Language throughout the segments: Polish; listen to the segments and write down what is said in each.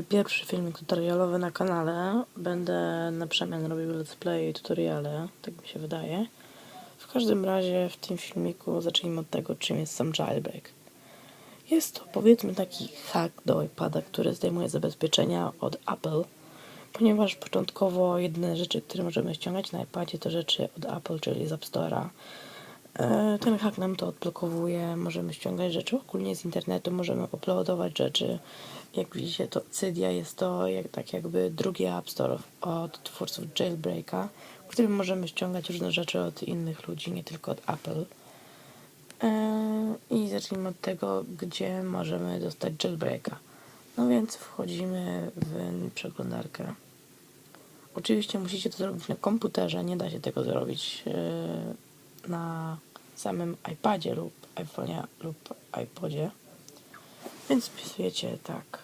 Mój pierwszy filmik tutorialowy na kanale. Będę na przemian robił let's play i tutoriale, tak mi się wydaje. W każdym razie w tym filmiku zacznijmy od tego, czym jest sam jailbreak. Jest to powiedzmy taki hack do iPada, który zdejmuje zabezpieczenia od Apple, ponieważ początkowo jedyne rzeczy, które możemy ściągać na iPadzie to rzeczy od Apple, czyli z App Store'a. E, Ten hack nam to odblokowuje, możemy ściągać rzeczy ogólnie z internetu, możemy uploadować rzeczy. Jak widzicie, to Cydia jest to jak, tak jakby drugi App Store od twórców Jailbreaka, w którym możemy ściągać różne rzeczy od innych ludzi, nie tylko od Apple. E, I zacznijmy od tego, gdzie możemy dostać jailbreaka. No więc wchodzimy w przeglądarkę. Oczywiście musicie to zrobić na komputerze, nie da się tego zrobić e, na samym iPadzie lub iPhone'ie lub iPodzie. Więc wpisujecie tak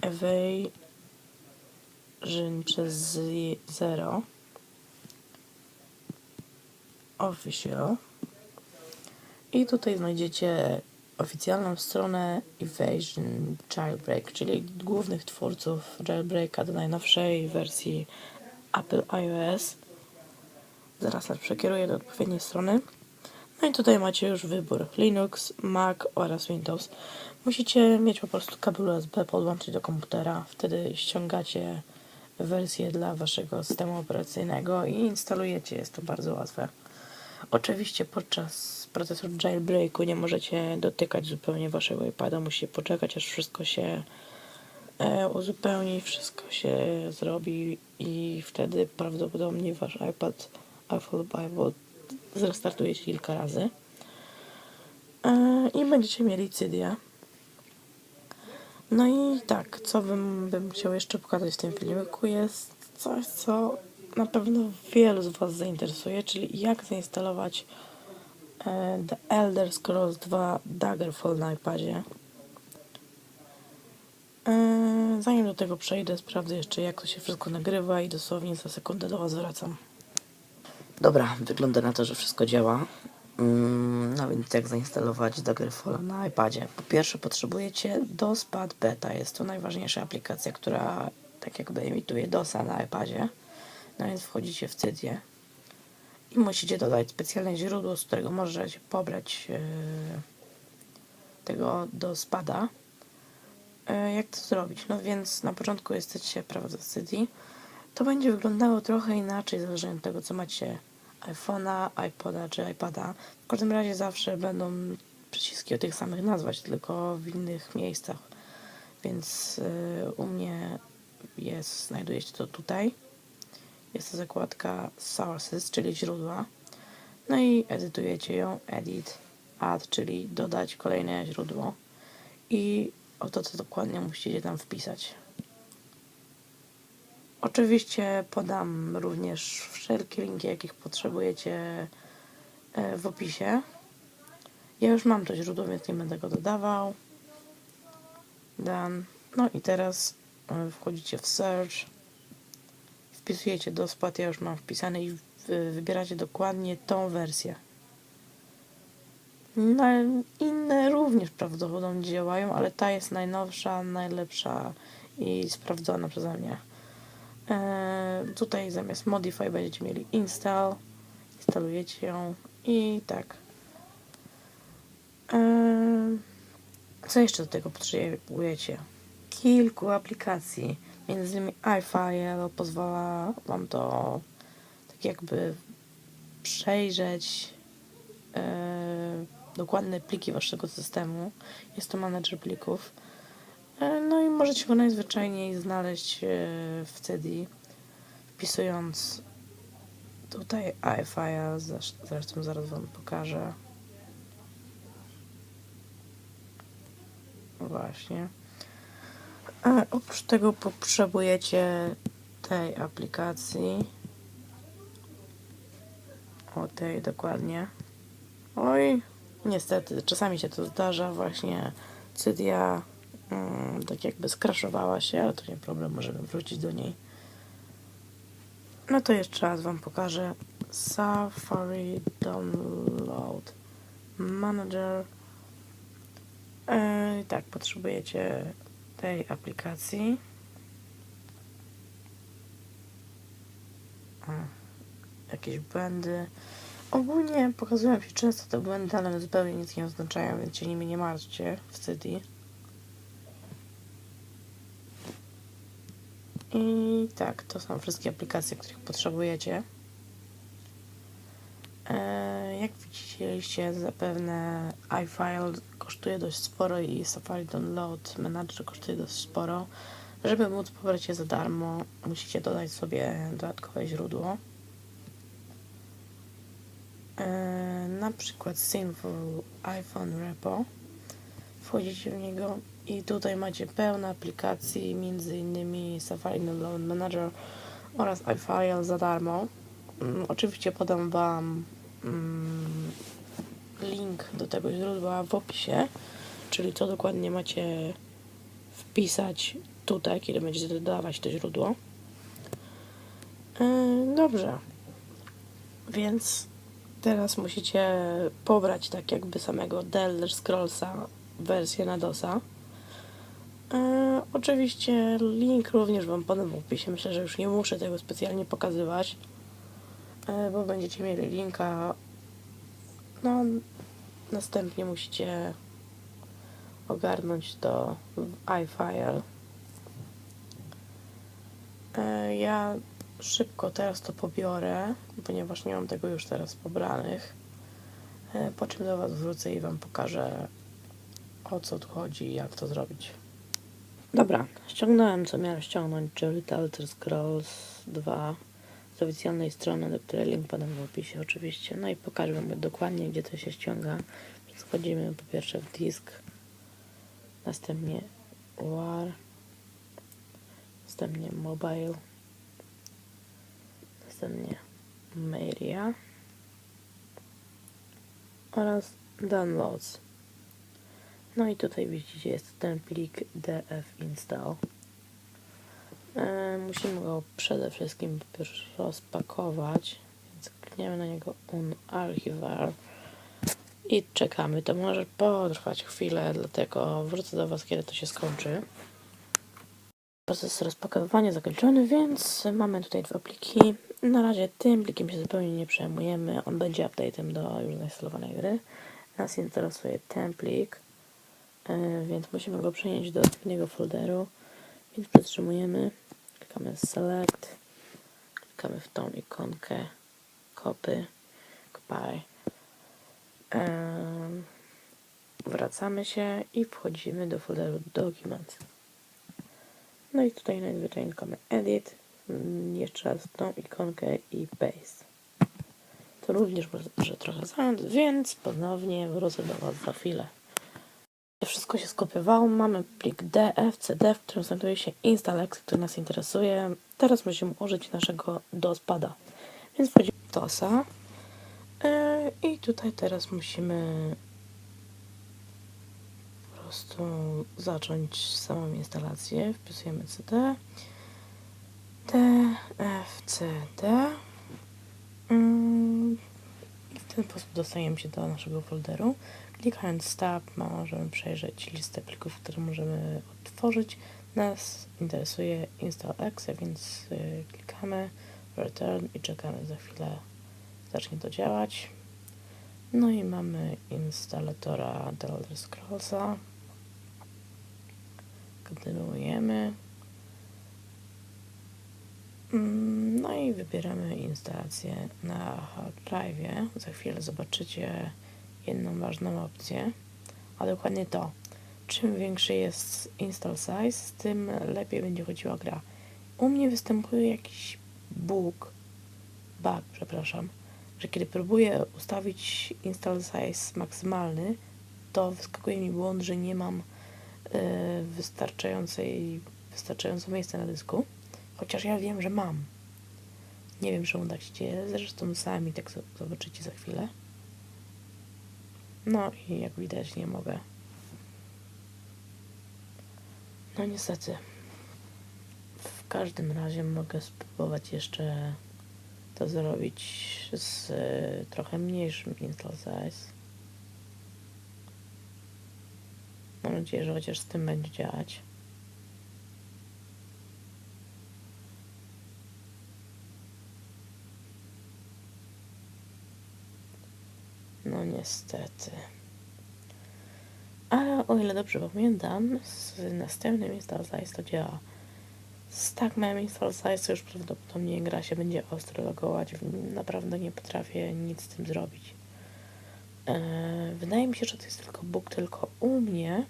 evasion przez 0 official i tutaj znajdziecie oficjalną stronę Evasion Jailbreak, czyli głównych twórców jailbreaka do najnowszej wersji Apple iOS. Zaraz nas przekieruję do odpowiedniej strony. No i tutaj macie już wybór Linux, Mac oraz Windows. Musicie mieć po prostu kabel USB podłączyć do komputera. Wtedy ściągacie wersję dla waszego systemu operacyjnego i instalujecie. Jest to bardzo łatwe. Oczywiście podczas procesu jailbreaku nie możecie dotykać zupełnie waszego iPada. Musicie poczekać, aż wszystko się e, uzupełni, wszystko się zrobi i wtedy prawdopodobnie wasz iPad, Apple Bible zrestartuje się kilka razy. E, I będziecie mieli Cydia. No i tak, co bym, bym chciał jeszcze pokazać w tym filmiku jest coś, co na pewno wielu z Was zainteresuje, czyli jak zainstalować e, The Elder Scrolls 2 Daggerfall na iPadzie. E, Zanim do tego przejdę, sprawdzę jeszcze jak to się wszystko nagrywa i dosłownie za sekundę do Was wracam. Dobra, wygląda na to, że wszystko działa. Mm, No więc jak zainstalować Daggerfalla na iPadzie? Po pierwsze potrzebujecie DOSPad Beta. Jest to najważniejsza aplikacja, która tak jakby emituje DOSa na iPadzie. No więc wchodzicie w Cydię i musicie dodać specjalne źródło, z którego możecie pobrać yy, tego DOSPada. Yy, jak to zrobić? No więc na początku jesteście prawda w. To będzie wyglądało trochę inaczej, zależnie od tego, co macie iPhone'a, iPoda czy iPada. W każdym razie zawsze będą przyciski o tych samych nazwać, tylko w innych miejscach. Więc yy, u mnie jest, znajduje się to tutaj. Jest to zakładka Sources, czyli źródła. No i edytujecie ją, edit, add, czyli dodać kolejne źródło. I o to, co dokładnie musicie tam wpisać. Oczywiście podam również wszelkie linki, jakich potrzebujecie e, w opisie. Ja już mam to źródło, więc nie będę go dodawał. Done. No i teraz e, wchodzicie w search. Wpisujecie do spad, ja już mam wpisane i wy- wybieracie dokładnie tą wersję. No, inne również prawdopodobnie działają, ale ta jest najnowsza, najlepsza i sprawdzona przeze mnie. E, tutaj zamiast modify będziecie mieli install, instalujecie ją i tak. E, co jeszcze do tego potrzebujecie? Kilku aplikacji, między innymi iFile pozwala Wam to tak jakby przejrzeć e, dokładne pliki Waszego systemu. Jest to manager plików. No możecie go najzwyczajniej znaleźć e, w CD, wpisując tutaj iFile, zresz- zresztą zaraz Wam pokażę. Właśnie. A oprócz tego potrzebujecie tej aplikacji. O tej dokładnie. Oj, niestety, czasami się to zdarza właśnie. Cydia tak jakby skraszowała się, ale to nie problem, możemy wrócić do niej. No to jeszcze raz Wam pokażę. Safari Download Manager. E, tak, potrzebujecie tej aplikacji. Jakieś błędy. Ogólnie pokazują się często te błędy, ale zupełnie nic nie oznaczają, więc się nimi nie martwcie w CD. I tak, to są wszystkie aplikacje, których potrzebujecie. E, Jak widzieliście, zapewne iFile kosztuje dość sporo i Safari Download Manager kosztuje dość sporo. Żeby móc pobrać je za darmo, musicie dodać sobie dodatkowe źródło. E, Na przykład Sinful iPhone Repo. Wchodzicie w niego i tutaj macie pełno aplikacji, innymi Safari Download Manager oraz iFile za darmo. Mm, Oczywiście podam Wam mm, link do tego źródła w opisie, czyli co dokładnie macie wpisać tutaj, kiedy będziecie dodawać to źródło. Yy, Dobrze. Więc teraz musicie pobrać tak jakby samego The Elder Scrollsa wersję na DOSa. E, oczywiście link również Wam podam w opisie. Myślę, że już nie muszę tego specjalnie pokazywać, e, bo będziecie mieli linka. No, następnie musicie ogarnąć to w iFile. E, ja szybko teraz to pobiorę, ponieważ nie mam tego już teraz pobranych. E, po czym do Was wrócę i Wam pokażę o co tu chodzi i jak to zrobić. Dobra, ściągnąłem co miałem ściągnąć, czyli The Elder Scrolls 2 z oficjalnej strony, do której link podam w opisie oczywiście. No i pokażę Wam dokładnie, gdzie to się ściąga. Więc wchodzimy po pierwsze w disk, następnie WAR, następnie Mobile, następnie Media oraz Downloads. No i tutaj widzicie jest ten plik df install. E, musimy go przede wszystkim rozpakować, więc klikniemy na niego unarchivar i czekamy. To może potrwać chwilę, dlatego wrócę do Was, kiedy to się skończy. Proces rozpakowywania zakończony, więc mamy tutaj dwa pliki. Na razie tym plikiem się zupełnie nie przejmujemy. On będzie update'em do już zainstalowanej gry. Nas interesuje ten plik, więc musimy go przenieść do odpowiedniego folderu. Więc przytrzymujemy, klikamy select, klikamy w tą ikonkę copy, copy. Wracamy się i wchodzimy do folderu document. No i tutaj najzwyczajniej klikamy edit, mm, jeszcze raz tą ikonkę i paste. To również może trochę zająć, więc ponownie wrócę do Was za chwilę. Wszystko się skopiowało. Mamy plik df, cd, w którym znajduje się install.exe, który nas interesuje. Teraz musimy użyć naszego DOS-pada. Więc wchodzimy w DOSa. Yy, I tutaj teraz musimy po prostu zacząć samą instalację. Wpisujemy cd, df, cd. Mm, I w ten sposób dostajemy się do naszego folderu. Klikając Tab możemy przejrzeć listę plików, które możemy otworzyć. Nas interesuje install.exe, więc y, klikamy return i czekamy za chwilę zacznie to działać. No i mamy instalatora The Elder Scrollsa. Kontynuujemy. Mm, No i wybieramy instalację na hard drive. Za chwilę zobaczycie jedną ważną opcję, a dokładnie to. Czym większy jest install size, tym lepiej będzie chodziła gra. U mnie występuje jakiś bug, bug, przepraszam, że kiedy próbuję ustawić install size maksymalny, to wyskakuje mi błąd, że nie mam e, wystarczającej, wystarczająco miejsca na dysku, chociaż ja wiem, że mam. Nie wiem, czemu tak się dzieje, zresztą sami tak zo- zobaczycie za chwilę. No i jak widać nie mogę. No niestety. W każdym razie mogę spróbować jeszcze to zrobić z e, trochę mniejszym install size. Mam nadzieję, że chociaż z tym będzie działać. Niestety. Ale o ile dobrze pamiętam, z następnym Install Size to działa. Z tak małym Install Size już prawdopodobnie gra się będzie ostro logować. Naprawdę nie potrafię nic z tym zrobić. Eee, wydaje mi się, że to jest tylko bóg tylko u mnie,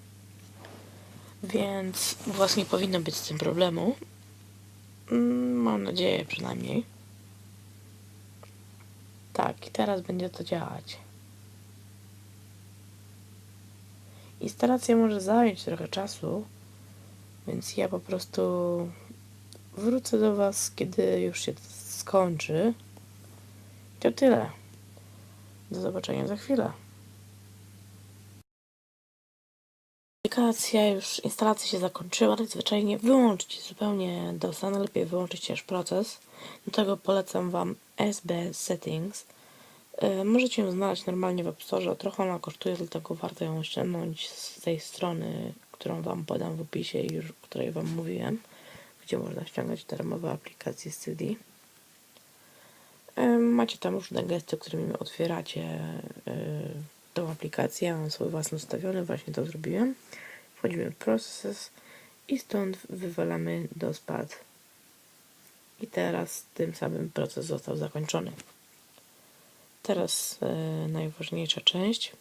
więc u Was nie powinno być z tym problemu. Mm, Mam nadzieję przynajmniej. Tak, i teraz będzie to działać. Instalacja może zająć trochę czasu, więc ja po prostu wrócę do Was, kiedy już się skończy. I to tyle. Do zobaczenia za chwilę. Aplikacja już, instalacja się zakończyła, tak zwyczajnie wyłączyć zupełnie DOSa, najlepiej wyłączyć też proces. Do tego polecam Wam SB Settings. Yy, możecie ją znaleźć normalnie w App Store, trochę ona kosztuje, dlatego warto ją ściągnąć z tej strony, którą Wam podam w opisie i już, o której Wam mówiłem, gdzie można ściągać darmowe aplikacje CD. Yy, macie tam różne gesty, którymi otwieracie yy, tą aplikację. Ja mam swój własny ustawiony, właśnie to zrobiłem. Wchodzimy w Process i stąd wywalamy do spad. I teraz tym samym proces został zakończony. Teraz e, najważniejsza część,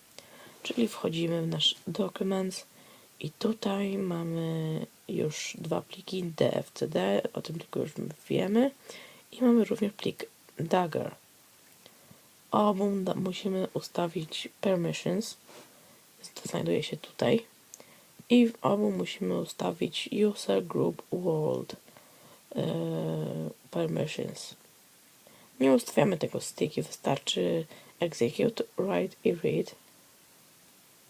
czyli wchodzimy w nasz dokument i tutaj mamy już dwa pliki DFCD, o tym tylko już wiemy i mamy również plik Dagger. Obu musimy ustawić permissions, to znajduje się tutaj i w obu musimy ustawić user group world e, permissions. Nie ustawiamy tego sticky, wystarczy execute, write i read.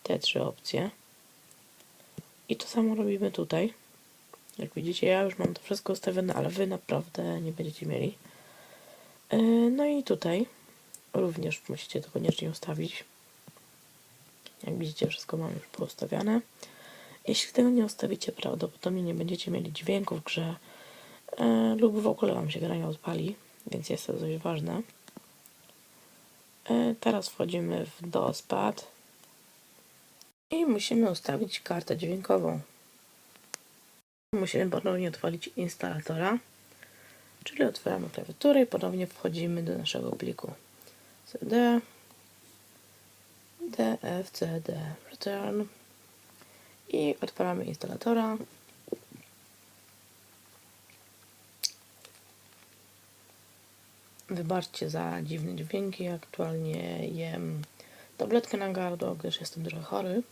Te trzy opcje. I to samo robimy tutaj. Jak widzicie, ja już mam to wszystko ustawione, ale wy naprawdę nie będziecie mieli. E, No i tutaj również musicie to koniecznie ustawić. Jak widzicie, wszystko mam już poustawiane. Jeśli tego nie ustawicie, prawdopodobnie nie będziecie mieli dźwięku w grze e, lub w ogóle Wam się gra nie odpali więc jest to dość ważne. E, Teraz wchodzimy w DOSPAD i musimy ustawić kartę dźwiękową. Musimy ponownie odpalić instalatora, czyli otwieramy klawiaturę i ponownie wchodzimy do naszego pliku CD DFCD return i odpalamy instalatora. Wybaczcie za dziwne dźwięki. Aktualnie jem tabletkę na gardło, gdyż jestem trochę chory.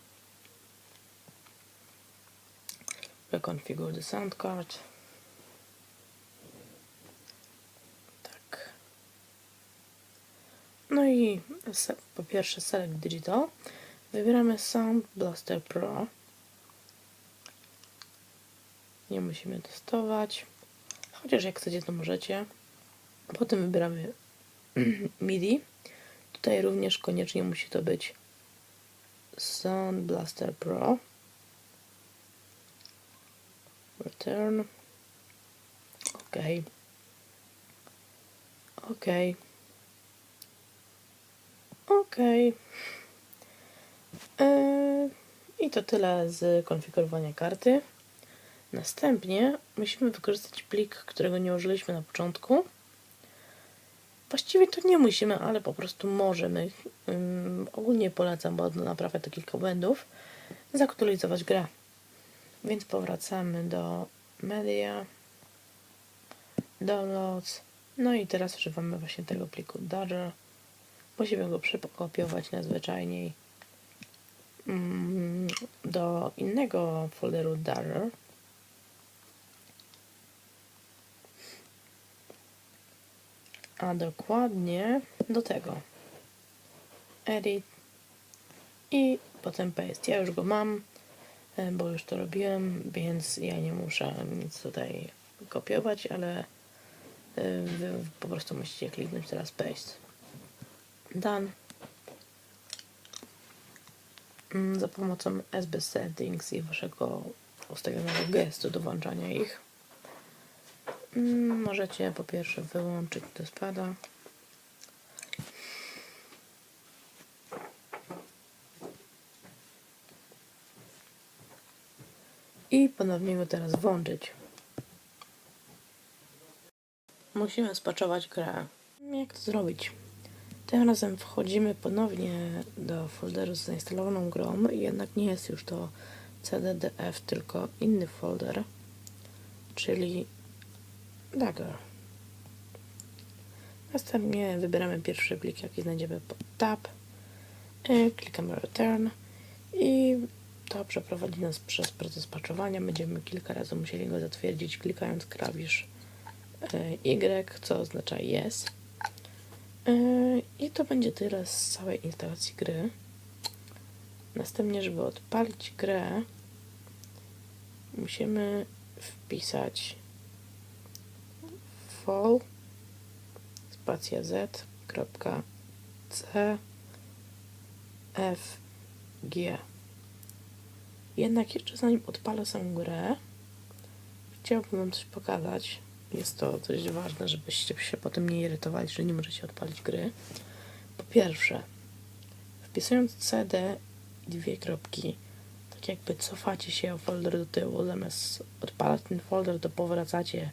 Reconfigure the sound card. Tak. No i po pierwsze Select Digital. Wybieramy Sound Blaster Pro. Nie musimy testować. Chociaż jak chcecie, to możecie. Potem wybieramy MIDI. Tutaj również koniecznie musi to być Sound Blaster Pro. Return. OK. OK. OK. Yy, I to tyle z konfigurowania karty. Następnie musimy wykorzystać plik, którego nie użyliśmy na początku. Właściwie to nie musimy, ale po prostu możemy. Ym, ogólnie polecam, bo naprawia to kilka błędów. Zaktualizować grę. Więc powracamy do media, downloads. No i teraz używamy właśnie tego pliku Dodger. Musimy go przekopiować najzwyczajniej mm, do innego folderu Dodger. A dokładnie do tego. Edit i potem paste. Ja już go mam, e, bo już to robiłem, więc ja nie muszę nic tutaj kopiować, ale e, wy po prostu musicie kliknąć teraz paste. Done. Mm, Za pomocą SB Settings i waszego ustawionego gestu do włączania ich Mm, możecie po pierwsze wyłączyć do spada. I ponownie go teraz włączyć. Musimy spaczować grę. Jak to zrobić? Tym razem wchodzimy ponownie do folderu z zainstalowaną grą, jednak nie jest już to CDDF, tylko inny folder, czyli Dagger. Następnie wybieramy pierwszy plik, jaki znajdziemy pod tab, y, klikamy Return i to przeprowadzi nas przez proces patchowania. Będziemy kilka razy musieli go zatwierdzić, klikając klawisz y, Y, co oznacza Yes. Y, I to będzie tyle z całej instalacji gry. Następnie, żeby odpalić grę, musimy wpisać fall spacja z kropka c f g jednak jeszcze zanim odpalę samą grę chciałbym wam coś pokazać jest to dość ważne, żebyście się potem nie irytowali, że nie możecie odpalić gry. Po pierwsze, wpisując CD i dwie kropki, tak jakby cofacie się o folder do tyłu, zamiast odpalać ten folder, to powracacie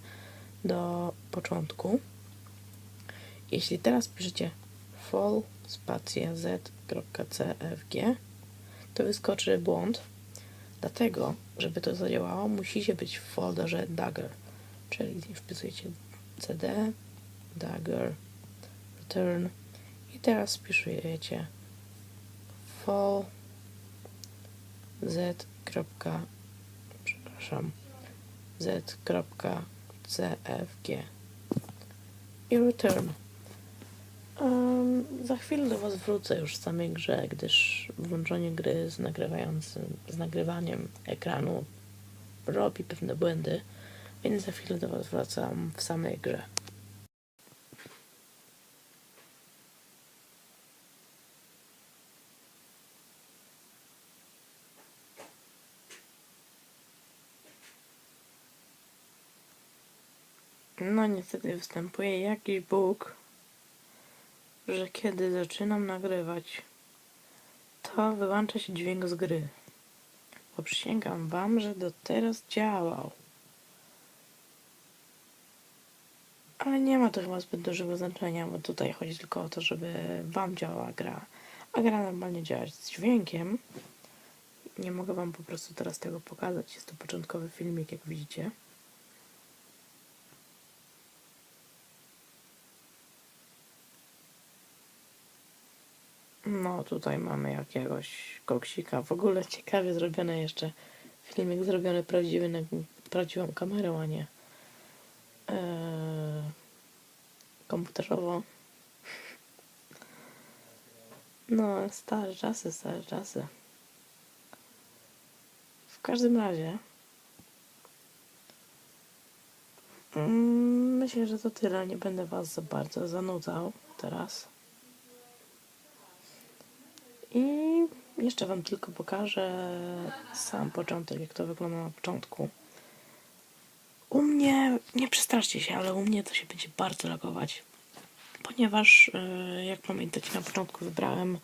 do początku. Jeśli teraz piszecie fall spacja z.cfg, to wyskoczy błąd. Dlatego, żeby to zadziałało, musicie być w folderze Dagger czyli wpisujecie cd, dagger, return i teraz wpisujecie fall z. przepraszam z.cfg i return. Um, za chwilę do Was wrócę już w samej grze, gdyż włączenie gry z nagrywającym, z nagrywaniem ekranu robi pewne błędy. Więc za chwilę do Was wracam w samej grze. No niestety występuje jakiś bóg, że kiedy zaczynam nagrywać, to wyłącza się dźwięk z gry. Bo przysięgam wam, że do teraz działał. Ale nie ma to chyba zbyt dużego znaczenia, bo tutaj chodzi tylko o to, żeby Wam działała gra. A gra normalnie działać z dźwiękiem. Nie mogę Wam po prostu teraz tego pokazać. Jest to początkowy filmik, jak widzicie. Tutaj mamy jakiegoś koksika. W ogóle ciekawie zrobione jeszcze. Filmik zrobiony prawdziwy, na prawdziwą kamerą, a nie Eee, komputerowo. No, stare czasy, stare czasy. W każdym razie mm, myślę, że to tyle. Nie będę Was za bardzo zanudzał teraz. I jeszcze Wam tylko pokażę sam początek, jak to wygląda na początku. U mnie, nie przestraszcie się, ale u mnie to się będzie bardzo lagować. Ponieważ, e, jak pamiętacie, na początku wybrałem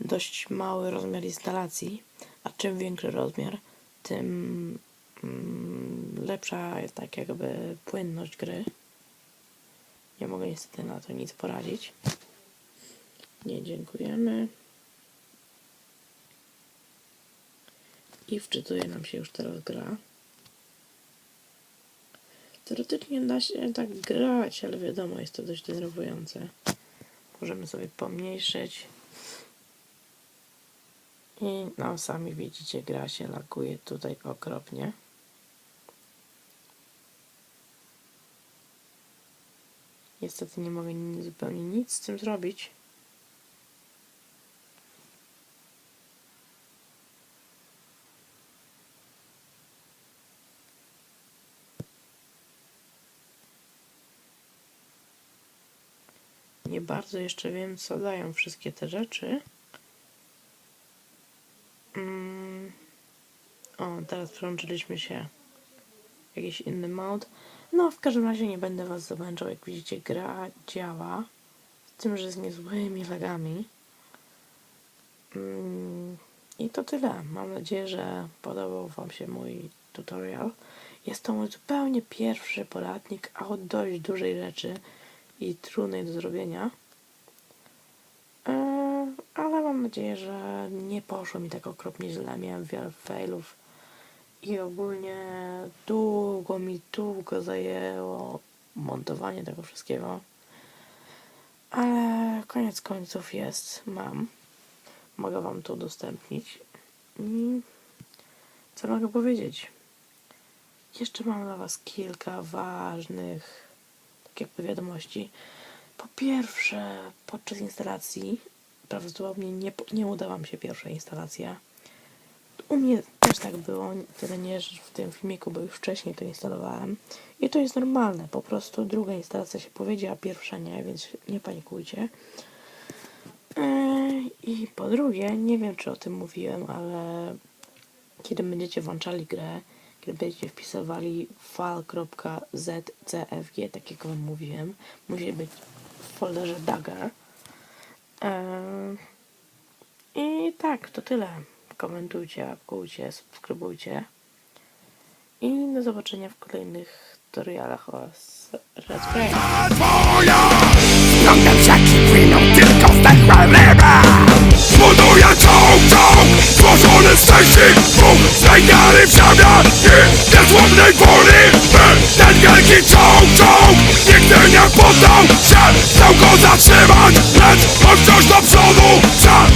dość mały rozmiar instalacji, a czym większy rozmiar, tym mm, lepsza jest tak jakby płynność gry. Nie mogę niestety na to nic poradzić. Nie dziękujemy. I wczytuje nam się już teraz gra. Teoretycznie da się tak grać, ale wiadomo, jest to dość denerwujące. Możemy sobie pomniejszyć. I no, sami widzicie, gra się lakuje tutaj okropnie. Niestety nie mogę zupełnie nic z tym zrobić. Bardzo jeszcze wiem, co dają wszystkie te rzeczy. Mm. O, teraz przełączyliśmy się jakiś inny mod. No, w każdym razie nie będę Was zamęczał. Jak widzicie, gra działa. Z tym, że z niezłymi lagami. Mm. I to tyle. Mam nadzieję, że podobał Wam się mój tutorial. Jest to mój zupełnie pierwszy poradnik, a od dość dużej rzeczy i trudnej do zrobienia. Eee, ale mam nadzieję, że nie poszło mi tak okropnie źle. Miałem wiele failów i ogólnie długo mi długo zajęło montowanie tego wszystkiego. Ale koniec końców jest, mam. Mogę wam to udostępnić. I co mogę powiedzieć? Jeszcze mam dla was kilka ważnych jakby wiadomości. Po pierwsze, podczas instalacji prawdopodobnie nie, nie udała mi się pierwsza instalacja. U mnie też tak było, tyle nie że w tym filmiku, bo już wcześniej to instalowałem. I to jest normalne, po prostu druga instalacja się powiedziała, pierwsza nie, więc nie panikujcie. Eee, I po drugie, nie wiem czy o tym mówiłem, ale kiedy będziecie włączali grę, będziecie wpisywali file.zcfg, tak jak wam mówiłem, musi być w folderze Dagger. Eee, I tak, to tyle. Komentujcie, łapkujcie, subskrybujcie. I do zobaczenia w kolejnych tutorialach oraz Let's Buduję czołg, czołg Złożony z części dwóch. Znajdziany w zamian I niezłomnej woli ten wielki czołg, czołg Nigdy nie poddał się. Chciał go zatrzymać Lecz on wciąż do przodu Za